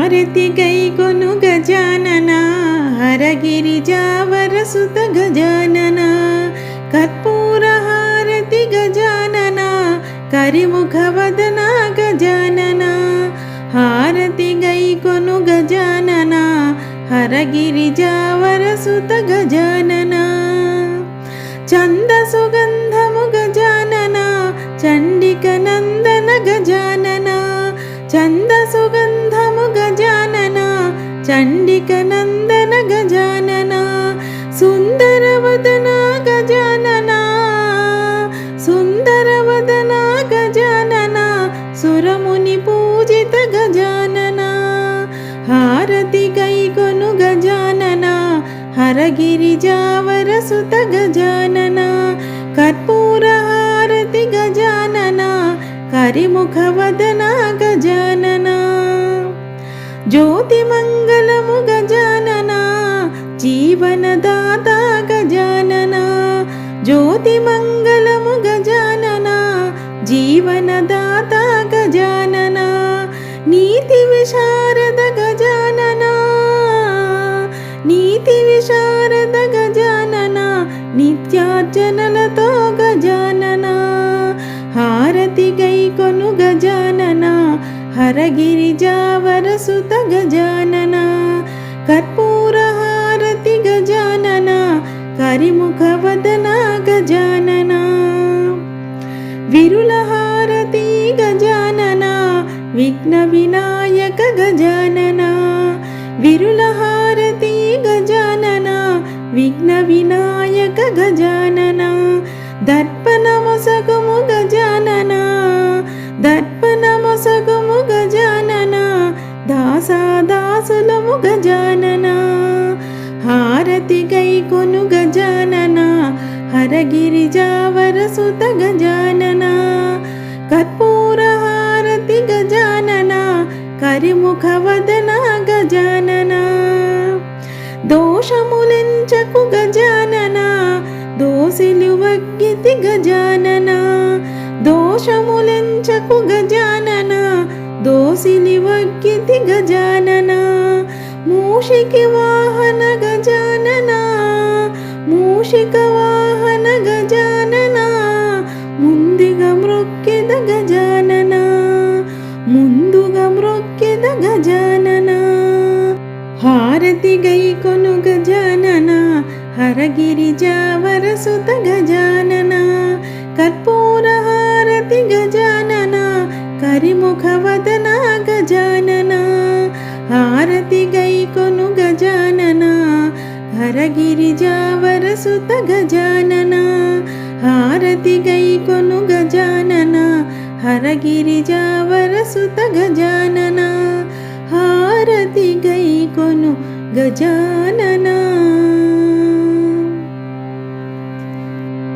హారతి గైకొను గజానన హరగిరిజావరసుత గజానన కర్పూర హారతి గజానన కరిముఖవదన గజానన హారతి గైకొను గజానన హరగిరిజావరసుత గజానన చంద సుగంధము గజానన చండిక నందన గజానన చంద సుగంధ చండిక నందన గజానన సుందరవదన గజానన సుందరవదన గజానన సురముని పూజిత గజానన హారతి గైకొను గజానన హరగిరిజావరసుత గజానన కర్పూర హారతి గజానన కరిముఖవదన గజానన. జ్యోతిమంగళము గజానన జీవనదాత గజానన. జ్యోతిమంగళము గజానన జీవనదాత గజానన. నీతి విశారద గజానన నీతి విశారద గజానన. నిత్యార్జనలతో గజానన. హారతి గైకొను గజ హరగిరిజావరసుత గజానన కర్పూర హారతి గజానన కరిముఖవదన గజానన. విరుల హారతి గజానన విఘ్న వినాయక గజానన. విరుల హారతి దాసులము గజానన హారతి గైకొను గజానన హరగిరిజావరసుత గజానన కర్పూర హారతి గజానన కరిముఖ వదన గజానన దోషములెంచకు గజానన దోసిలు వగ్గితి గజానన దోషములెంచకు గజానన దోసిని వగ్గితి గజానన మూషికి వాహన గజానన మూషిక వాహన గజానన ముందుగా మ్రొక్కెద గజానన ముందుగా మ్రొక్కెద గజానన హారతి గై కొను గజానన హరగిరి హరగిరిజావరసుత గజానన కర్పూర ముఖవదన గజానన? హారతి గైకొను గజానన? హరగిరిజావర సుత గజానన? హారతి గైకొను గజానన? హరగిరిజావర సుత గజానన? హారతి గైకొను గజాన